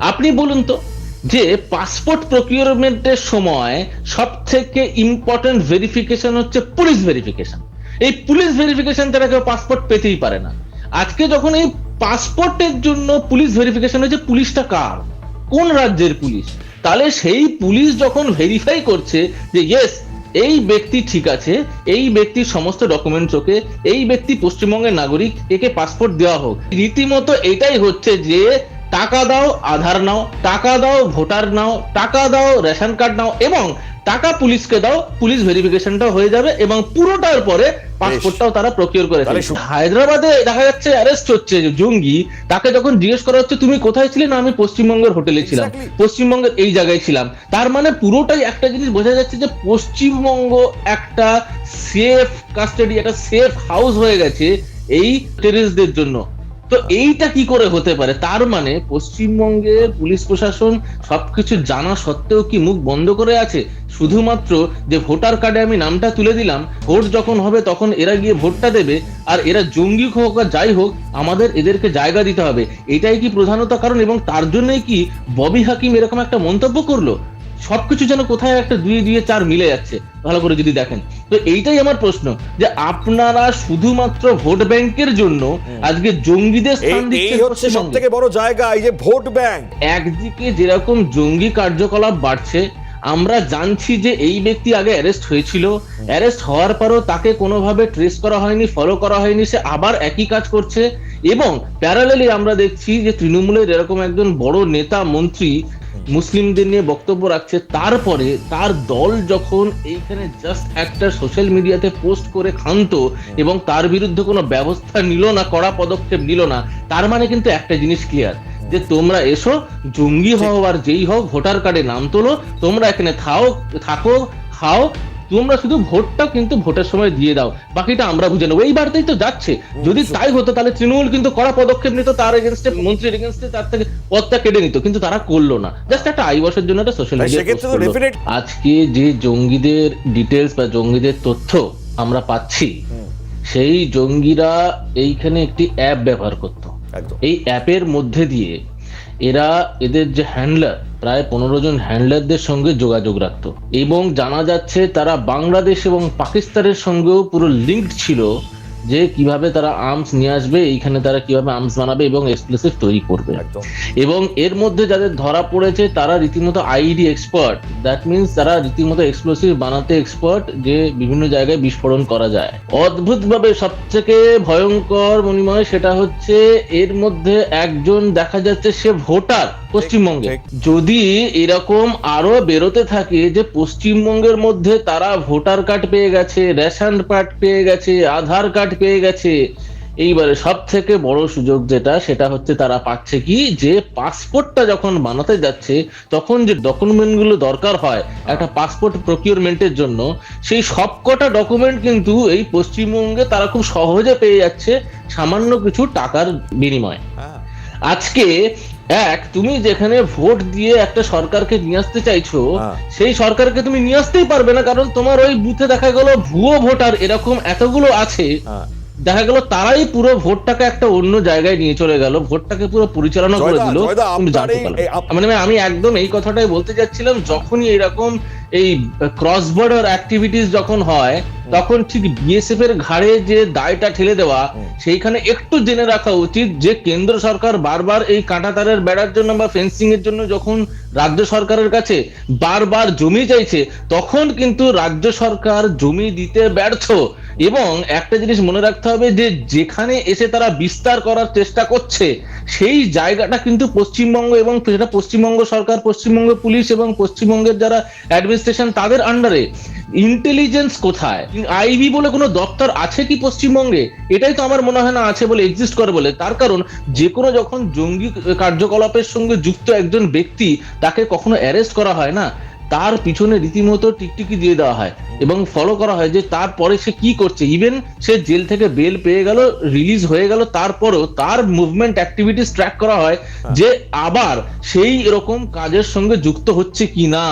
আপনি বলুন তো যে পাসপোর্ট প্রকিউরমেন্টের সময় সব থেকে ইম্পর্টেন্ট ভেরিফিকেশন হচ্ছে পুলিশ ভেরিফিকেশন এই পুলিশ ভেরিফিকেশন তারা কেউ পাসপোর্ট পেতেই পারে না। আজকে যখন এই পাসপোর্টের জন্য পুলিশ ভেরিফিকেশন হয়েছে পুলিশটা কার? কোন রাজ্যের পুলিশ তাহলে সেই পুলিশ যখন ভেরিফাই করছে যে ইয়েস এই ব্যক্তি ঠিক আছে, এই ব্যক্তির সমস্ত ডকুমেন্টস ওকে, এই ব্যক্তি পশ্চিমবঙ্গের নাগরিক, একে পাসপোর্ট দেওয়া হোক। রীতিমতো এটাই হচ্ছে যে টাকা দাও আধার নাও টাকা দাও ভোটার নাও টাকা দাও রেশন কার্ড নাও এবং টাকা পুলিশকে দাও পুলিশ ভেরিফিকেশনটা হয়ে যাবে এবং পুরোটার পরে পাসপোর্টটাও তারা প্রকিউর করে তাহলে হায়দ্রাবাদে দেখা যাচ্ছে অ্যারেস্ট হচ্ছে জঙ্গি। তাকে যখন জিজ্ঞেস করা হচ্ছে তুমি কোথায় ছিলে না? আমি পশ্চিমবঙ্গের হোটেলে ছিলাম। পশ্চিমবঙ্গের এই জায়গায় ছিলাম। তার মানে পুরোটাই একটা জিনিস বোঝা যাচ্ছে যে পশ্চিমবঙ্গ একটা সেফ কাস্টাডি একটা সেফ হাউস হয়ে গেছে এই টেরিস্টদের জন্য। তো এইটা কি করে হতে পারে? তার মানে পশ্চিমবঙ্গে পুলিশ প্রশাসন সবকিছু জানা সত্ত্বেও কি মুখ বন্ধ করে আছে? শুধুমাত্র যে ভোটার কার্ডে আমি নামটা তুলে দিলাম, ভোট যখন হবে তখন এরা গিয়ে ভোটটা দেবে, আর এরা জঙ্গি হোক আর যাই হোক, আমাদের এদেরকে জায়গা দিতে হবে। এটাই কি প্রধানত কারণ এবং তার জন্যই কি ববি হাকিম এরকম একটা মন্তব্য করল? সবকিছু যেন কোথায় একটা দুই দিয়ে চার মিলে যাচ্ছে ভালো করে যদি দেখেন। তো এইটাই আমার প্রশ্ন যে আপনারা শুধুমাত্র ভোট ব্যাংকের জন্য আজকে জঙ্গিদের স্থান এই দিচ্ছেন হচ্ছে সব থেকে বড় জায়গা এই যে ভোট ব্যাংক। একদিকে যেরকম জঙ্গি কার্যকলাপ বাড়ছে আমরা জানছি যে এই ব্যক্তি আগে অ্যারেস্ট হয়েছিল। অ্যারেস্ট হওয়ার পরও তাকে কোনোভাবে ট্রেস করা হয়নি ফলো করা হয়নি সে আবার একই কাজ করছে। এবং প্যারালেলি আমরা দেখছি যে তৃণমূলের এরকম একজন বড় নেতা মন্ত্রী মুসলিমদের নিয়ে বক্তব্য রাখছে। তারপরে তার দল যখন এইখানে জাস্ট একটা সোশ্যাল মিডিয়াতে পোস্ট করে ক্ষান্ত এবং তার বিরুদ্ধে কোনো ব্যবস্থা নিল না, কড়া পদক্ষেপ নিল না, তার মানে কিন্তু একটা জিনিস ক্লিয়ার যে তোমরা এসো, জঙ্গি হও আর যেই হও ভোটার কার্ডে নাম তোলো, তোমরা এখানে থাও, থাকো, খাও তোমরা শুধু ভোটটা কিন্তু ভোটের সময় দিয়ে দাও বাকিটা আমরা বুঝে নেব। এই বার্তাই তো যাচ্ছে। যদি তাই হতো তাহলে তৃণমূল কিন্তু কড়া পদক্ষেপ নিত তার এগেনস্টে মন্ত্রীর এগেনস্টে তার থেকে পদটা কেটে নিত কিন্তু তারা করল না। জাস্ট একটা আইবসের জন্য একটা সোশ্যাল মিডিয়া আজকে যে জঙ্গিদের ডিটেলস বা জঙ্গিদের তথ্য আমরা পাচ্ছি সেই জঙ্গিরা এইখানে একটি অ্যাপ ব্যবহার করতো। এই অ্যাপের মধ্যে দিয়ে এরা এদের যে হ্যান্ডলার প্রায় পনেরো জন হ্যান্ডলারদের সঙ্গে যোগাযোগ রাখত। এবং জানা যাচ্ছে তারা বাংলাদেশ এবং পাকিস্তানের সঙ্গেও পুরো লিঙ্কড ছিল যে কীভাবে তারা আর্মস নিয়ে আসবে এইখানে তারা কীভাবে আর্মস বানাবে এবং এক্সপ্লোসিভ তৈরি করবে। এবং এর মধ্যে যাদের ধরা পড়েছে তারা রীতিমতো আইডি এক্সপার্ট দ্যাট মিনস তারা রীতিমতো এক্সপ্লোসিভ বানাতে এক্সপার্ট যে বিভিন্ন জায়গায় বিস্ফোরণ করা যায়। অদ্ভুতভাবে সবথেকে ভয়ঙ্কর মনিময় সেটা হচ্ছে এর মধ্যে একজন দেখা যাচ্ছে সে ভোটার। পশ্চিমবঙ্গে। যদি এরকম আরও বেরোতে থাকে যে পশ্চিমবঙ্গের মধ্যে তারা ভোটার কার্ড পেয়ে গেছে রেশন কার্ড পেয়ে গেছে আধার কার্ড পেয়ে গেছে এইবারে সব থেকে বড় সুযোগ যেটা সেটা হচ্ছে তারা পাচ্ছে কি যে পাসপোর্টটা যখন বানাতে যাচ্ছে তখন যে ডকুমেন্টগুলো দরকার হয় একটা পাসপোর্ট প্রকিউরমেন্টের জন্য সেই সবকটা ডকুমেন্ট কিন্তু এই পশ্চিমবঙ্গে তারা খুব সহজে পেয়ে যাচ্ছে সামান্য কিছু টাকার বিনিময়ে। হ্যাঁ। আজকে এক তুমি যেখানে ভোট দিয়ে একটা সরকারকে নিয়ে আসতে চাইছো হ্যাঁ। সেই সরকারকে তুমি নিয়ে আসতেই পারবে না কারণ তোমার ওই বুথে দেখা গেল ভুয়ো ভোটার এরকম এতগুলো আছে। হ্যাঁ। দেখা গেল তারাই পুরো ভোটটাকে একটা অন্য জায়গায় নিয়ে চলে গেল ভোটটাকে পুরো পরিচালনা করে দিল। মানে আমি একদম এই কথাটাই বলতে যাচ্ছিলাম যখনই এরকম এই ক্রস বর্ডার অ্যাক্টিভিটিস যখন হয় তখন ঠিক বিএসএফ এর ঘাড়ে যে দায়টা ঠেলে দেওয়া সেইখানে একটু জেনে রাখা উচিত যে কেন্দ্র সরকার বারবার এই কাঁটাতারের বেড়ার জন্য বা ফেন্সিং এর জন্য যখন রাজ্য সরকারের কাছে বারবার জমি চাইছে, তখন কিন্তু রাজ্য সরকার জমি দিতে ব্যর্থ। এবং একটা জিনিস মনে রাখতে হবে যে, যেখানে এসে তারা বিস্তার করার চেষ্টা করছে, সেই জায়গাটা কিন্তু পশ্চিমবঙ্গ এবং সেটা পশ্চিমবঙ্গ সরকার, পশ্চিমবঙ্গ পুলিশ এবং পশ্চিমবঙ্গের যারা অ্যাডমিনিস্ট্রেশন তাদের আন্ডারে ইন্টেলিজেন্স কোথায়? আইবি বলে কোনো দপ্তর আছে কি পশ্চিমবঙ্গে? এটাই তো আমার মনে হয় না আছে বলে এক্সিস্ট করে বলে। তার কারণ, যে কোনো যখন জঙ্গি কার্যকলাপের সঙ্গে যুক্ত একজন ব্যক্তি তাকে কখনো অ্যারেস্ট করা হয় না। তার পিছনে রীতিমতো টিকটিকি দিয়ে দেওয়া হয় এবং ফলো করা হয় যে তারপরে সে কি করছে। ইভেন সে জেল থেকে বেল পেয়ে গেল রিলিজ হয়ে গেল, তারপরেও তার মুভমেন্ট অ্যাক্টিভিটিস ট্র্যাক করা হয় যে আবার সেই রকম কাজের সঙ্গে যুক্ত হচ্ছে কি না